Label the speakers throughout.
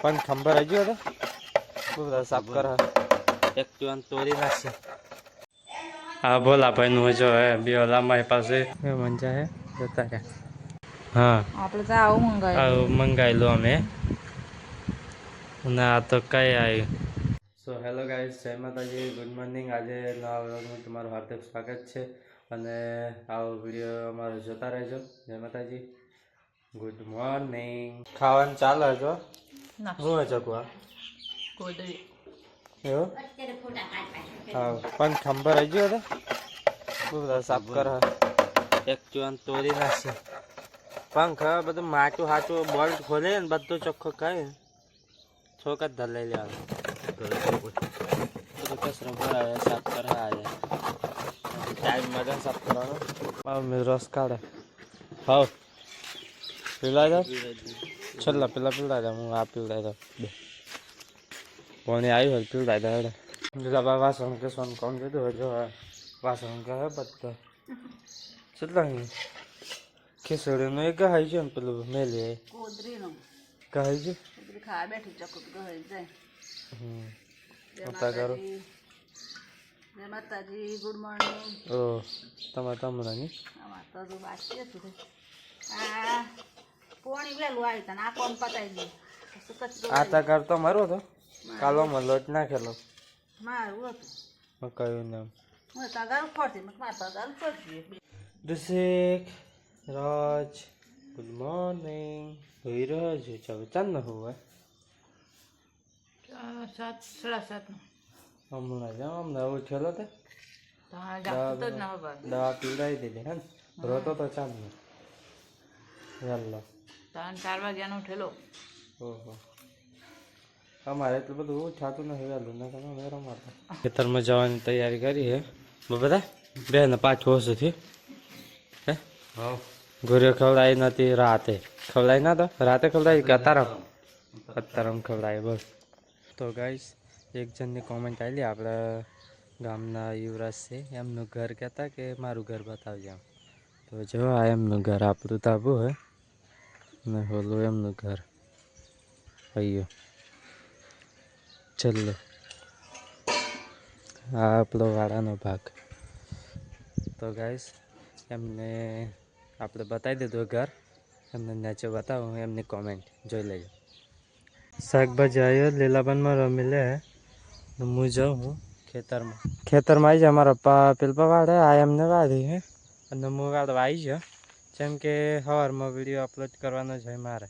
Speaker 1: પણ ખંભર હજુ હતો બધા સાફ કર. એક્ટિવાન તોડી નાખશે. હા બોલા ભાઈ નું જો હે બે ઓલા મારી પાસે. એ મંજા હે જતા રહ્યા. હા.
Speaker 2: આપણે તો આવું મંગાવ્યું.
Speaker 1: આવું મંગાવેલું અમે. અને આ તો કઈ આવ્યું સો હેલો ગાઈઝ જય માતાજી ગુડ મોર્નિંગ આજે નવા વ્લોગમાં તમારું હાર્દિક સ્વાગત છે. અને આવો વીડિયો અમારો જોતા રહેજો. જય માતાજી. ગુડ મોર્નિંગ ખાવાનું ચાલે છો
Speaker 2: ના.
Speaker 1: હોય ચકવા
Speaker 2: કોદરી
Speaker 1: એવું? હા પણ ખંભર હજુ હતો બહુ બધા સાફ કર એક્ટિવાન તોડી નાખશે. પંખ બધું માટું હાચું બોલ્ટ ખોલે ને બધું ચોખ્ખો કરે છોક જ ધર લઈ લેવાનું સાફ કરે આજે ટાઈમ માટે સાફ કરવાનો. હા મેં રસ કાઢે હા. દો છેલ્લા પેલા પીવડાવી દો હું આ પીવડાવી દો બે. કોને આવ્યું હોય પીવડાવી દો હેડે પેલા વાસણ સોન કોણ કીધું હોય જો હવે વાસણ કહે બધા. કેટલા ખીચડીનું એ કહાય છે ને પેલું મેલી કહાય છે
Speaker 2: ખા બેઠી ચકુ ગળી જાય.
Speaker 1: કરો.
Speaker 2: માતાજી. Good morning.
Speaker 1: ઓ તમારે તમરાની
Speaker 2: અમાર તો હજુ બાકી હતું આ પોણી તને આ કોણ પતાવી દે? પછી કચરો
Speaker 1: આ તગાર તો કાલો માં લોટ નાખેલો.
Speaker 2: મારું હતું.
Speaker 1: મકાયું નામ
Speaker 2: હું તગાર ફરતી મારે તગાર ફરતી
Speaker 1: દુશેક રાજ ગુડ મોર્નિંગ. હોઈ રહ્યો છે. ચાલો ચાંદ ન હોય
Speaker 2: સાત સાડા
Speaker 1: હમણાં જ હમણાં ઉઠેલો તે. દવા પીવડાવી દીધી હે રોતો તો ચાંદ ચાલો યાલ્લો
Speaker 2: ત્રણ ચાર વાગ્યાનો ઠેલો
Speaker 1: ઓહો. અમારે એટલું બધું ઉઠાતું નથી વહેલું ના તમે મેરો મારતા ખેતરમાં જવાની તૈયારી કરી હે. બધા? બે ને પાંચ વર્ષ થયું હે. ઘોરીઓ ખવડાવી નથી રાતે. ખવડાવી ના તો? રાતે ખવડાવી કે અત્યારમ અત્યારે ખવડાવી બસ. તો ગાઈસ એક જણની કોમેન્ટ આવેલી આપણે ગામના યુવરાજ છે. એમનું ઘર કહેતા કે મારું ઘર બતાવજો એમ. તો જો આ એમનું ઘર આપણું તાબુ હે. ને હોલું એમનું ઘર અయ్యో છેલ્લો આ આપણો વાડાનો ભાગ તો ગાઈસ એમને આપણે બતાવી દીધું ઘર એમને નીચે બતાવું એમની કોમેન્ટ જોઈ લેજો શાકભાજી આવ્યો લીલાબનમાં રમી લે હું જાઉં હું ખેતરમાં ખેતરમાં આવી જાય અમારા પપ્પા પેલપા વાડે આ એમને વાળી હે અને હું વાડવા આવી ગયો જેમ કે સવારમાં વીડિયો અપલોડ કરવાનો જ હોય મારે.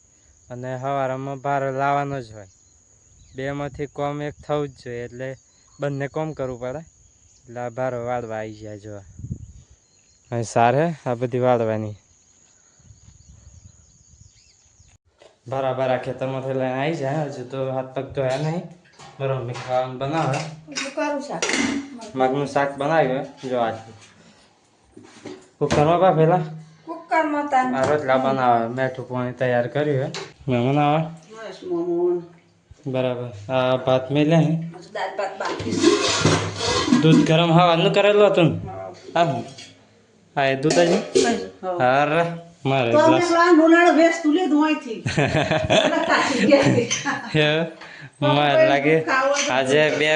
Speaker 1: અને સવારમાં બહાર લાવવાનો જ હોય. બેમાંથી કોમ એક થવું જ જોઈએ એટલે બંને કોમ કરવું પડે. એટલે આ બહાર વાળવા આવી જાય જોવા. અહીં સાર આ બધી વાળવાની. ભારા ભારા ખેતરમાંથી લઈને આવી જાય હજુ તો હાથ પગ ધોયા નહીં. બરોબર મેં ખાવાનું બનાવે. મગનું શાક બનાવ્યું જો આજ. કુકરમાં પા પેલા?
Speaker 2: કુકરમાં તાન
Speaker 1: આ રોટલા બનાવે મેઠું પાણી તૈયાર કર્યું હે. મહેમાન આવે?
Speaker 2: બસ મોમોન.
Speaker 1: બરાબર. આ ભાત મેલે હે?
Speaker 2: દાળ ભાત બાકી
Speaker 1: દૂધ ગરમ હવાનું કરેલું હતું ને? આ હા એ દૂધ જ અરે મારે મારે લાગે. આજે બે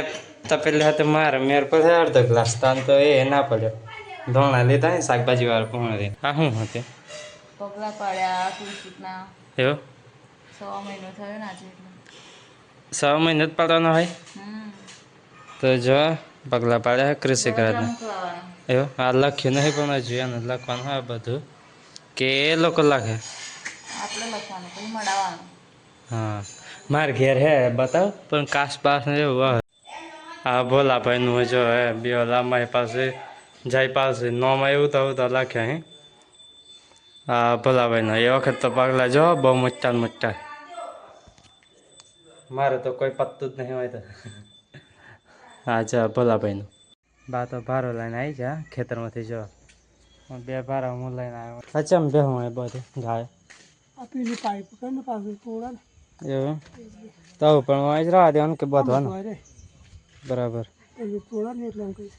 Speaker 1: તપેલી હતી મારે મેર પર અડધો ગ્લાસ. તાન તો એ ના પડ્યો ધોણા લીધા ને શાકભાજી વાળા રે? આ શું હતે.
Speaker 2: પગલા પાડ્યા તુલસીના
Speaker 1: એવો?
Speaker 2: છ મહિનો થયો ને આજે
Speaker 1: છ મહિને જ પાડવાનો હોય? તો જો પગલા પાડ્યા કૃષિ
Speaker 2: કરાતા
Speaker 1: એવો? આ લખ્યું નહીં પણ હજુ એને લખવાનું હોય બધું. કે એ લોકો લખે.
Speaker 2: આપણે લખવાનું પછી મળવાનું
Speaker 1: હા. માર ઘેર હે બતાવ પણ કાસ પાસ ને હા ભોલા ભાઈનું જો હે બે ઓલા મારી પાસે જાય પાસે નોમાં એવું તો તો લખ્યા હે. હા ભલાભાઈનો. એ વખત તો પગલા જો બહુ મોટા મોટા મારે તો કોઈ પત્તું જ નહીં હોય તો. હા જા ભોલાભાઈનું. બા તો ભારો લઈને આવી જા ખેતરમાંથી જો. બે ભારા હું લઈને આવ્યો. અચમ બે હું બધું ગાય
Speaker 3: આપીને પાઇપ કરીને પાછું તોડા
Speaker 1: એવું તો પણ હું જ રહેવા દેવાનું કે બધવાનું? બરાબર.
Speaker 3: તોડા ને એટલે એમ કહીશ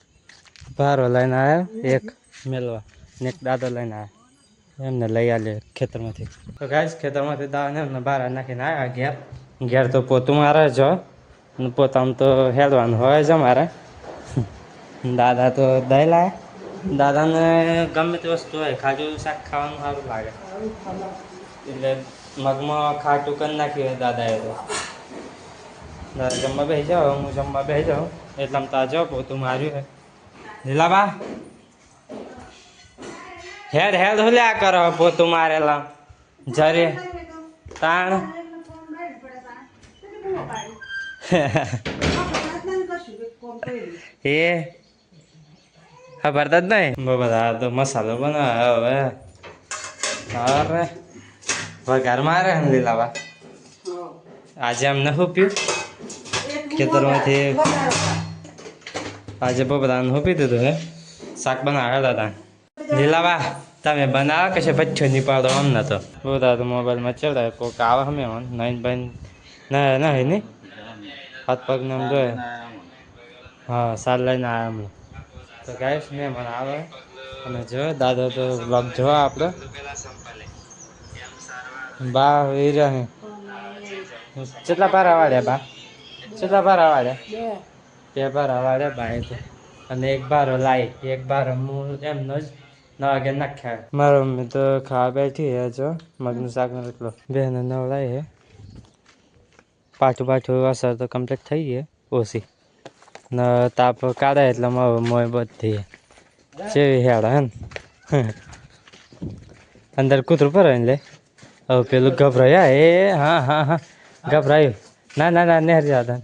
Speaker 1: ભારો લઈને આવ્યો એક મેલવા ને એક દાદો લઈને આવ્યા એમને લઈ આલે ખેતરમાંથી. તો ગાય ખેતરમાંથી દાવાને એમને બહાર નાખીને આવ્યા ઘેર. ઘેર તો પોતું મારે જ હોય પોતાનું તો હેલવાનું હોય જ અમારે. દાદા તો દહીં લાવે દાદાને ગમે તે વસ્તુ હોય, ખાજુ શાક ખાવાનું સારું લાગે. એટલે મગમાં ખાટું કરી નાખ્યું હોય દાદાએ તો. દાદા જમવા બેસી જાઓ, હું જમવા બેસી જાઉં. એટલામાં તો આ જાઓ પોતું માર્યું હે. લીલાબા હેડ હેડ હુલ્યા કરો પોતું મારેલા. જરે, તાણ. એ ખબર જ નહીં બધા તો મસાલો બનાવે હવે. અરે, વઘાર મારે ને લીલાબા આજે અમને શું પીયું? ખેતરમાંથી આજે બહુ બધાને શું પી દીધું હે? શાક બનાવ્યા દાદા લીલાવા, તમે બનાવો કશે પચ્છો નીપાડો આમ અમને તો? દાદા તો મોબાઈલમાં ચડાય કોક આવે અમે નાઈન ભાઈ ના ના નહીં હાથ પગ ને એમ જોઈએ હા સાર લઈને આવ્યા અમે તો ગાઈશ ને મને આવે. અને જો, દાદા તો બ્લોગ જોવા આપણે બા એ રહે કેટલા પારા વાળ્યા બા? કેટલા પારા વાળ્યા બે બાર ભાઈ બાય અને એક બાર લાઈ, એક બાર હું એમનો જ નવા વાગે નાખ્યા. મારો મમ્મી તો ખાવા બેઠી હે જો મગનું શાક નો રોટલો. બેન નવડાય હે પાછું પાછું અસર તો કમ્પ્લીટ થઈ ગઈ ઓછી. ને તાપ કાઢે એટલે મોય બધી જેવી હેડ હે અંદર કૂતરું પર લે. હવે પેલું ગભરાયા એ, હા હા હા. ગભરાયું. ના ના ના નેર જાતા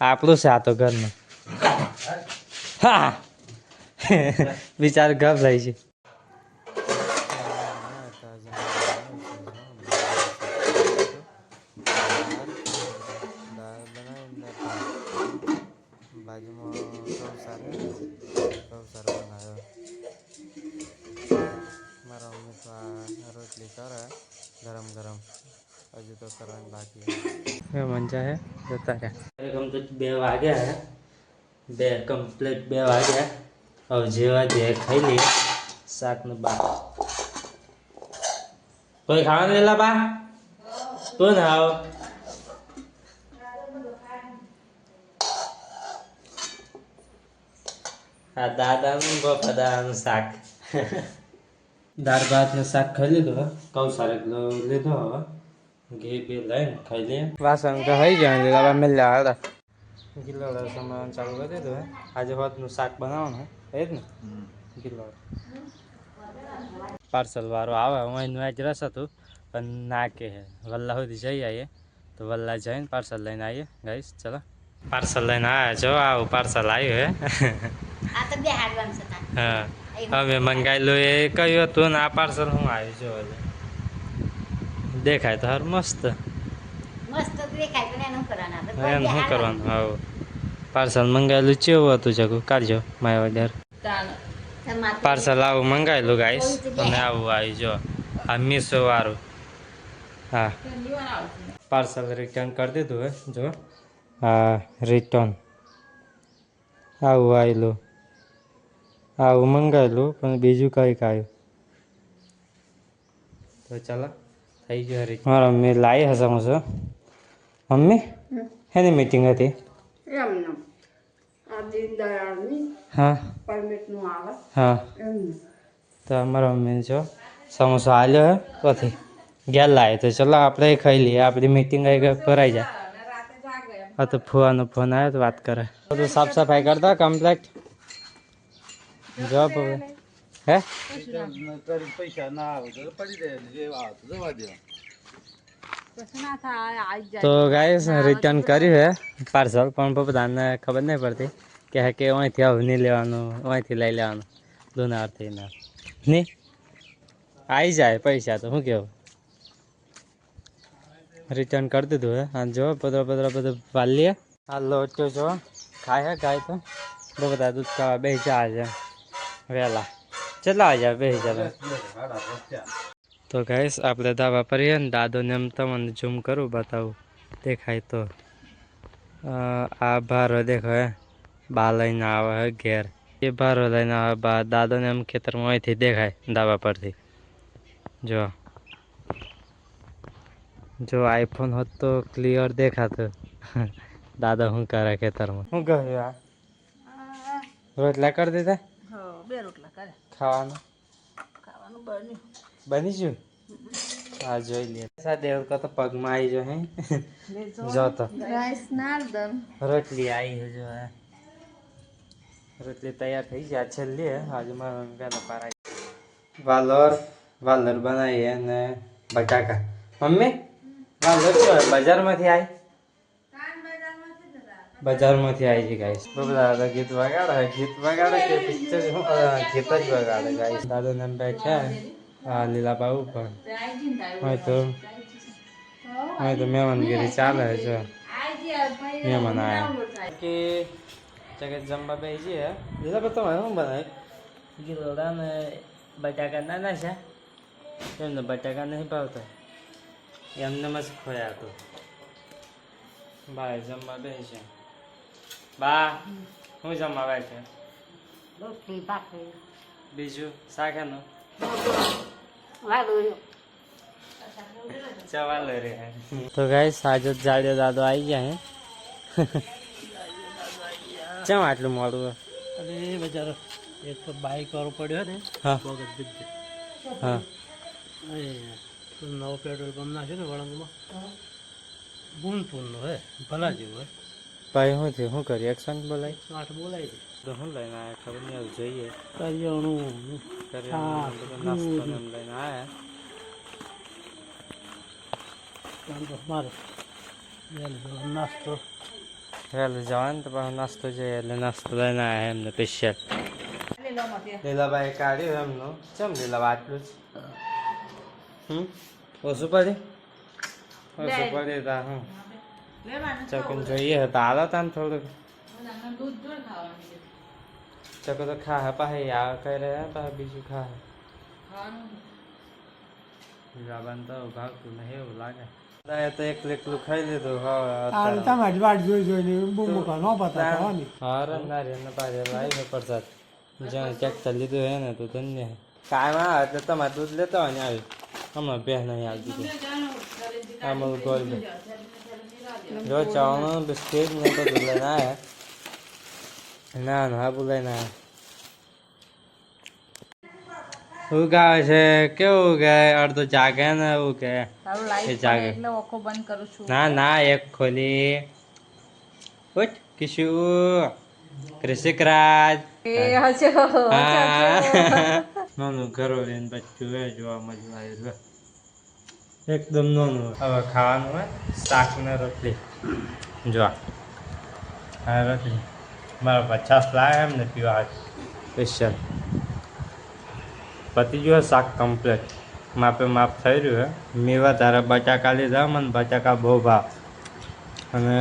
Speaker 1: આપણું છે આ તો ઘરનું. હા. બિચાર છે કૌસાર કૌસાર બનાવ્યો મારા મમ્મી રોટલી કરે ગરમ ગરમ. હજુ તો કરવાનું બાકી મંજા હે જતા રહ્યા. કમ્પ્લીટ બે વાગ્યા હે. બે કમ્પ્લીટ બે વાગ્યા. હવે જેવા જે ખાઈ લઈએ શાકનું બા કોઈ ખાવાનું લેલા બા? તું ને આવો. આ દાદાનું બાપા દાદાનું શાક. દાળ ભાત ને શાક ખાઈ લીધું હવે સારું લીધો હવે ઘી બી લઈને ખાઈ લઈએ. વાસણ તો થઈ ગયા લીલા મેલ્યા હતા સમાન ચાલુ કરી દીધું હે. આજે હોતનું શાક બનાવવાનું હે. જ ને? ગિલ્લોડ પાર્સલ વાળો આવે હું આજ રસ હતું. પણ ના કે હે વલ્લા સુધી જઈ આવીએ. તો વલ્લા જઈને પાર્સલ લઈને આવીએ. ગઈશ ચલો. પાર્સલ લઈને આવ્યા જો આવું પાર્સલ આવ્યું હે. હા. હવે મંગાવેલું એ કહ્યું હતું ને આ પાર્સલ હું આવ્યું જો હજુ. દેખાય તો હાર મસ્ત.
Speaker 2: મસ્ત દેખાય પણ એનું કરવાનું
Speaker 1: એમ શું કરવાનું? હા પાર્સલ મંગાવેલું ચેવું હતું જગું કાઢજો માય વધાર પાર્સલ આવું મંગાવેલું ગાઈસ અને આવું આવી જો આ મીશો વાળું. હા. પાર્સલ રિટર્ન કરી દીધું હે જો. હા રિટર્ન આવું આવેલું. આવું મંગાવેલું પણ બીજું કંઈક આવ્યું. તો ચાલો. થઈ ગયો રે મારા મમ્મી લાવી હશે હું છું મમ્મી? એની મીટિંગ હતી.
Speaker 3: એમનું આ દીનદયાળની
Speaker 1: હા.
Speaker 3: પરમિટનું આવે.
Speaker 1: હા. તો અમારા મમ્મી જો સમોસો આલ્યો હે પછી ગયા લાવે તો ચલો આપણે ખાઈ લઈએ. આપણી મીટિંગ આવી કરાઈ જાય. હા તો ફુવાનો ફોન આવ્યો તો વાત કરે. બધું સાફ સફાઈ કરતા કમ્પ્લેટ જવાબ હવે? તો ગાઈસ રિટર્ન કર્યું હે. પાર્સલ પણ બધાને ખબર નહીં પડતી કે કે અહીંથી આવું નહીં લેવાનું અહીંથી લઈ લેવાનું. દુનારથી ના? નહીં આવી જાય પૈસા તો, શું કહેવું રિટર્ન કરી દીધું હે. અને જો પતરા પતરા બધું વાલીએ. આ લોટ તો જો. ખાય હે ગાય તો. બધા દૂધ ખાવા બે જા છે. વહેલા કેટલા વાગ્યા બે હજાર તો ગાઈસ આપણે ધાબા પર રહીએ ને દાદોને એમ તમને ઝૂમ કરું બતાવું. દેખાય તો. આ ભારો દેખો હે. બા લઈને આવે હે ઘેર. એ ભારો લઈને આવે બા દાદોને એમ ખેતરમાં અહીંથી દેખાય ધાબા પરથી. જો. જો આઈફોન હોત તો ક્લિયર દેખાતો. દાદા હું કરે ખેતરમાં? શું કહ્યું રોટલા કરી દીધા?
Speaker 2: બે રોટલા કરે
Speaker 1: ખાવાનું?
Speaker 2: ખાવાનું બન્યું.
Speaker 1: બની ગયું? હા જોઈ લે. સા દેવકા તો પગમાં આવી જો હે. જો. તો.
Speaker 2: રાઈસ નાર્દન
Speaker 1: રોટલી આવી હે જો હે. રોટલી તૈયાર થઈ છે છેલ્લી હે. આજે મારા પેલા પારા વાલોર વાલોર બનાવી અને બટાકા. મમ્મી વાલોર? બજારમાંથી આવી બજારમાંથી આવી છે ગાઈસ બહુ બધા દાદા ગીત વગાડે ગીત વગાડે કે પિક્ચર ગીત જ વગાડે ગાઈસ દાદા નામ બેઠા હા લીલા બાબુ પણ હોય તો હોય તો મહેમાનગીરી ચાલે છે. મહેમાન આયા. કે જગત જમવા બે છે લીલા પર તમારે શું બનાવે ગીલોડા ને બટાકા નાના છે. એમને બટાકા નહીં ભાવતા. એમને મસ્ત ખોયા તો. ભાઈ જમવા બે છે. બા શું જમવા બે છે?
Speaker 2: રોટલી ભાખરી.
Speaker 1: બીજું શાકાનું?
Speaker 2: વાળું
Speaker 1: ચવાલ રે. તો ગાઈસ આજે જાડ્યો દાદો આવી ગયા હે. ચમ આટલું મોડું?
Speaker 4: અરે બચારો એક તો બાઈક વાળો પડ્યો ને.
Speaker 1: હા. હા.
Speaker 4: નવો પેટ્રોલ પંપ નાખ્યો ને વળંગમાં ફૂલનો હે ભલા જેવું હે.
Speaker 1: ભાઈ શું થયું? શું કરી? એક્શન બોલાય?
Speaker 4: આઠ બોલાય
Speaker 1: તો શું લઈને આવ્યા ખબર નહીં હવે જોઈએ.
Speaker 4: કરિયાણું
Speaker 1: કરિયાણું નાસ્તો લઈને આવ્યા
Speaker 4: મારે નાસ્તો.
Speaker 1: વહેલું જવાનું તો પાછો નાસ્તો જોઈએ. એટલે નાસ્તો લઈને આવ્યા એમને સ્પેશિયલ લીલાભાઈ કાઢ્યું એમનું. ચમ લીલાબા આટલું જ? હમ? ઓછું પડે? ઓછું પડે તા હું. ચકન જોઈએ હતા હાલો તા ને થોડુંક.
Speaker 2: દૂધ જોઈ ખાવાનું છે.
Speaker 1: ચકો તો ખા હે પાહે આ કરે પાહે બીજું ખા. હે લીલાબાને તો ભાગતું નહીં એવું લાગે. તો એકલું એકલું ખાઈ લીધું હવે
Speaker 4: તમારી વાટ જોઈ જોઈને બૂમ મૂકા ન પતા
Speaker 1: હા રે ના રે ને પાછે લાવી પ્રસાદ. જ્યાં ટ્રેક્ટર લીધું હે ને તો ધન્ય કાયમ આવે એટલે તમારે દૂધ લેતા હોય ને આવી. હમણાં બે નહીં આવતી હતી. આમ ગોલ્ડ જો ચાવણ બિસ્કિટ ને બધું લઈને આવ્યા ના ના હાબુ લઈને આવ્યા શું ગાવે છે? કેવું કે અડધો જાગે ને એવું કે. જાગે. ના ના એક ખોલી. ઉઠ કિશુ. કૃષિકરાજ
Speaker 2: હા.
Speaker 1: નાનું ઘરો લઈને બચ્ચું જોવા મજા આવ્યું છે. એકદમ નાનું હવે ખાવાનું હોય શાક ને રોટલી. જો હા રોટલી. મારા પચાસ લાવે એમ ને પીવા સ્પેશિયલ પતી ગયો શાક કમ્પ્લેટ માપે માપ થઈ રહ્યું હે. મેવા તારા બટાકા લીધા મને બટાકા બહુ ભાવ. અને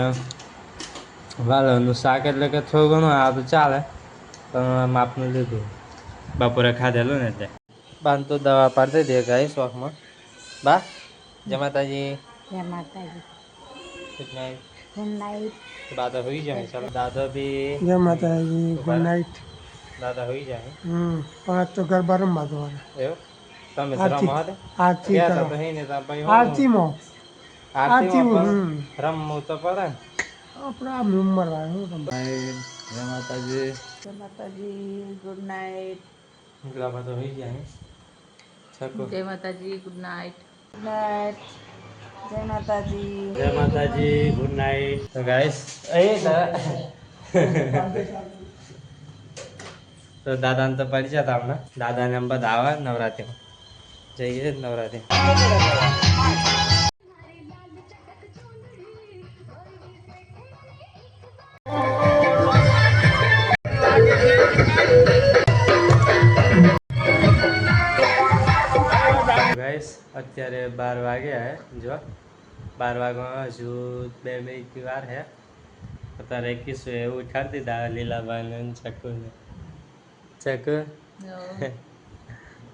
Speaker 1: વાલોનું શાક એટલે કે થોડું ઘણું આ તો ચાલે પણ માપનું લીધું. બપોરે ખાધેલું ને એટલે બાન તો દવા પાડી દે ગાય શોખમાં બા? જય માતાજી
Speaker 2: જય Mataji
Speaker 1: good night
Speaker 2: good night
Speaker 1: દાદા હોઈ જાય ચાલો દાદા બી
Speaker 4: જય માતાજી ગુડ નાઇટ
Speaker 1: દાદા હોઈ જાય
Speaker 4: હમ પાંચ તો ગરબા રમવા જવાના
Speaker 1: એવું તમે તો
Speaker 4: આરતી.
Speaker 1: રમો હાથે
Speaker 4: આરતી
Speaker 1: ગયા તા
Speaker 4: કરો
Speaker 1: તો હઈ ને તા પછી હું?
Speaker 4: આરતીમાં
Speaker 1: આરતીમાં
Speaker 4: આરતી,
Speaker 1: પણ રમવું તો પડે ને
Speaker 4: આપણે આમ ઉંમર વાળા શું રમવા
Speaker 1: જય માતાજી
Speaker 2: જય માતાજી ગુડ નાઇટ
Speaker 1: ગુલાબા તો હોઈ જાય છકો
Speaker 2: જય Mataji good night good night. જય માતાજી.
Speaker 4: જય માતાજી ગુડ નાઇટ.
Speaker 1: તો ગાઈસ તો દાદાને તો પડી જતા હમણાં દાદાને આમ બધા આવે નવરાત્રિમાં. જઈએ નવરાત્રી અત્યારે બાર વાગ્યા હે જો. બાર વાગવામાં હજુ બે મિનિટ વાર હે. અત્યારે કીશું એવું ઉઠાડી દીધા લીલાબાઈ ને ચકુને. ચકુ?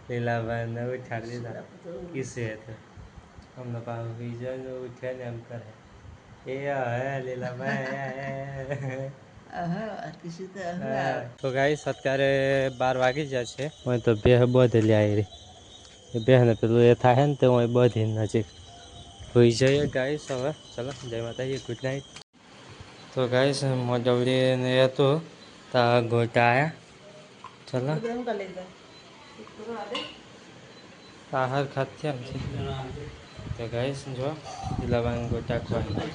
Speaker 1: લીલાબાઈ ને ઉઠાડી દીધા કીશું તો. અમને પાછું બીજો ને ઉઠે ને એમ કરે. એ હે લીલાબાઈ તો ગાઈસ અત્યારે બાર વાગી જાય છે. હું તો બે બધેલી આવી રહી. એ બેહને પેલું એ થાય ને તો હું બધી નજીક હોઈ જઈએ. ગાઈશ હવે ચલો, જય માતાજી ગુડ નાઇટ તો ગાઈસ મોજવડીને હતું તા ગોટા આવ્યા ચલો. આહાર ખાત તો ગાઈશ જો ગોટા ખવાય